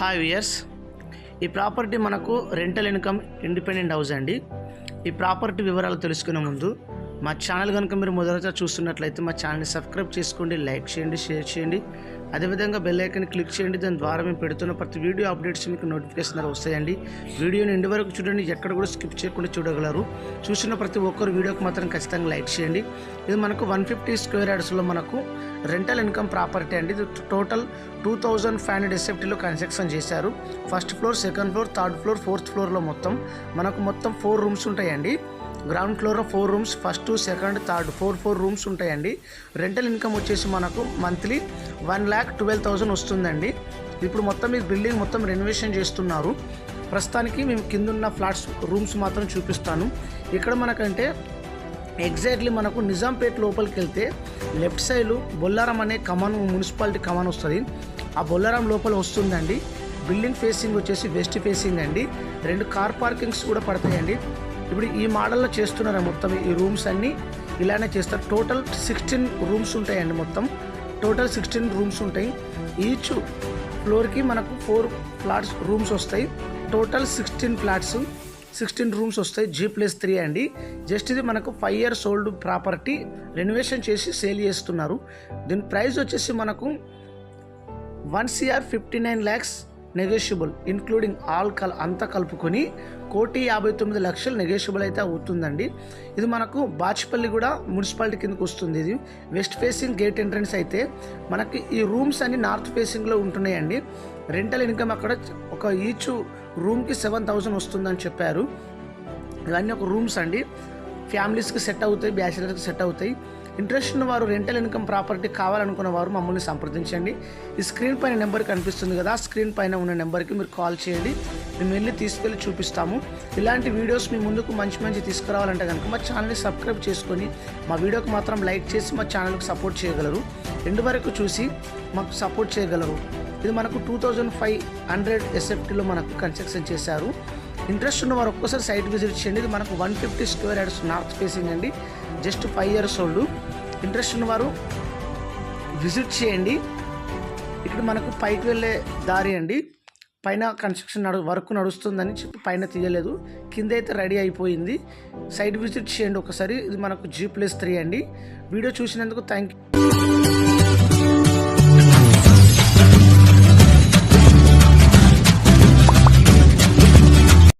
Hi viewers ఈ property మనకు rental income independent house అండి. ఈ ప్రాపర్టీ వివరాలు తెలుసుకునే ముందు మా ఛానల్ కనుక మీరు మొదటగా చూస్తున్నట్లయితే మా ఛానల్ని సబ్స్క్రైబ్ చేసుకోండి లైక్ చేయండి షేర్ చేయండి. అదేవిధంగా బెల్ ఐకన్ క్లిక్ చేయండి. దాని ద్వారా మేము పెడుతున్న ప్రతి వీడియో అప్డేట్స్ మీకు నోటిఫికేషన్ ద్వారా వస్తాయండి. వీడియోని ఎండు వరకు చూడండి. ఎక్కడ కూడా స్కిప్ చేయకుండా చూడగలరు. చూసిన ప్రతి ఒక్కరు వీడియోకి మాత్రం ఖచ్చితంగా లైక్ చేయండి. ఇది మనకు వన్ ఫిఫ్టీ స్క్వేర్ యార్డ్స్లో మనకు రెంటల్ ఇన్కమ్ ప్రాపర్టీ అండి. ఇది total two thousand five hundred ఎస్ఎఫ్టీలో construction చేశారు. First floor second floor third floor fourth ఫ్లోర్లో మొత్తం. మనకు మొత్తం ఫోర్ రూమ్స్ ఉంటాయండి. గ్రౌండ్ ఫ్లోర్లో four rooms first second third four four rooms ఉంటాయండి. రెంటల్ ఇన్కమ్ వచ్చేసి మనకు monthly one lakh twelve thousand వస్తుందండి. ఇప్పుడు మొత్తం ఈ బిల్డింగ్ మొత్తం రెనోవేషన్ చేస్తున్నారు. ప్రస్తుతానికి మేము కిందున్న ఫ్లాట్స్ రూమ్స్ మాత్రం చూపిస్తాను. ఇక్కడ మనకంటే ఎగ్జాక్ట్లీ మనకు నిజాంపేట్ లోపలికి వెళ్తే లెఫ్ట్ సైడ్ బొల్లారం అనే కమాన్ మున్సిపాలిటీ కమాన్ వస్తుంది. ఆ బొల్లారం లోపల వస్తుందండి. బిల్డింగ్ ఫేసింగ్ వచ్చేసి వెస్ట్ ఫేసింగ్ అండి. రెండు కార్ పార్కింగ్స్ కూడా పడతాయండి. ఇప్పుడు ఈ మోడల్లో చేస్తున్నారు మొత్తం ఈ రూమ్స్ అన్నీ? ఇలానే చేస్తారు. టోటల్ సిక్స్టీన్ రూమ్స్ ఉంటాయండి మొత్తం. టోటల్ సిక్స్టీన్ రూమ్స్ ఉంటాయి. ఈచ్ ఫ్లోర్కి మనకు ఫోర్ ఫ్లాట్స్ రూమ్స్ వస్తాయి. Total sixteen flats sixteen rooms వస్తాయి. జీ ప్లస్ త్రీ అండి. జస్ట్ ఇది మనకు five years old property renovation చేసి సేల్ చేస్తున్నారు. దీని ప్రైస్ వచ్చేసి మనకు one CR fifty nine lakhs negotiable including all కల్ అంతా కలుపుకొని కోటి యాభై తొమ్మిది లక్షలు నెగోషియబుల్ అయితే అవుతుందండి. ఇది మనకు బాచ్పల్లి కూడా మున్సిపాలిటీ కిందకు వస్తుంది. ఇది వెస్ట్ ఫేసింగ్ గేట్ ఎంట్రన్స్ అయితే మనకి ఈ రూమ్స్ అన్ని నార్త్ ఫేసింగ్లో ఉంటున్నాయండి. రెంటల్ ఇన్కమ్ అక్కడ ఒక ఈచ్ రూమ్కి సెవెన్ థౌజండ్ వస్తుందని చెప్పారు. ఇవన్నీ ఒక రూమ్స్ అండి. ఫ్యామిలీస్కి సెట్ అవుతాయి బ్యాచిలర్కి సెట్ అవుతాయి. ఇంట్రెస్ట్ ఉన్న వారు రెంటల్ ఇన్కమ్ ప్రాపర్టీ కావాలనుకున్న వారు మమ్మల్ని సంప్రదించండి. ఈ స్క్రీన్ పైన నెంబర్ కనిపిస్తుంది కదా స్క్రీన్ పైన ఉన్న నెంబర్కి మీరు కాల్ చేయండి. మేము వెళ్ళి తీసుకెళ్ళి చూపిస్తాము. ఇలాంటి వీడియోస్ మీ ముందుకు మంచి మంచి తీసుకురావాలంటే కనుక మా ఛానల్ని సబ్స్క్రైబ్ చేసుకొని మా వీడియోకి మాత్రం లైక్ చేసి మా ఛానల్కి సపోర్ట్ చేయగలరు. ఎండు వరకు చూసి మాకు సపోర్ట్ చేయగలరు. ఇది మనకు టూ థౌజండ్ ఫైవ్ హండ్రెడ్ ఎస్ఎఫ్టీలో మనకు కన్స్ట్రక్షన్ చేశారు. ఇంట్రెస్ట్ ఉన్న వారు ఒక్కసారి సైట్ విజిట్ చేయండి. ఇది మనకు one fifty square yards north facing అండి. Just five years old. Interest ఉన్నవారు విజిట్ చేయండి. ఇక్కడ మనకు పైకి వెళ్ళే దారి అండి. పైన కన్స్ట్రక్షన్ నడు వర్క్ నడుస్తుందని చెప్పి పైన తీయలేదు. కింద అయితే రెడీ అయిపోయింది. సైట్ విజిట్ చేయండి ఒకసారి. ఇది మనకు జీ ప్లస్ త్రీ అండి. వీడియో చూసినందుకు థ్యాంక్ యూ.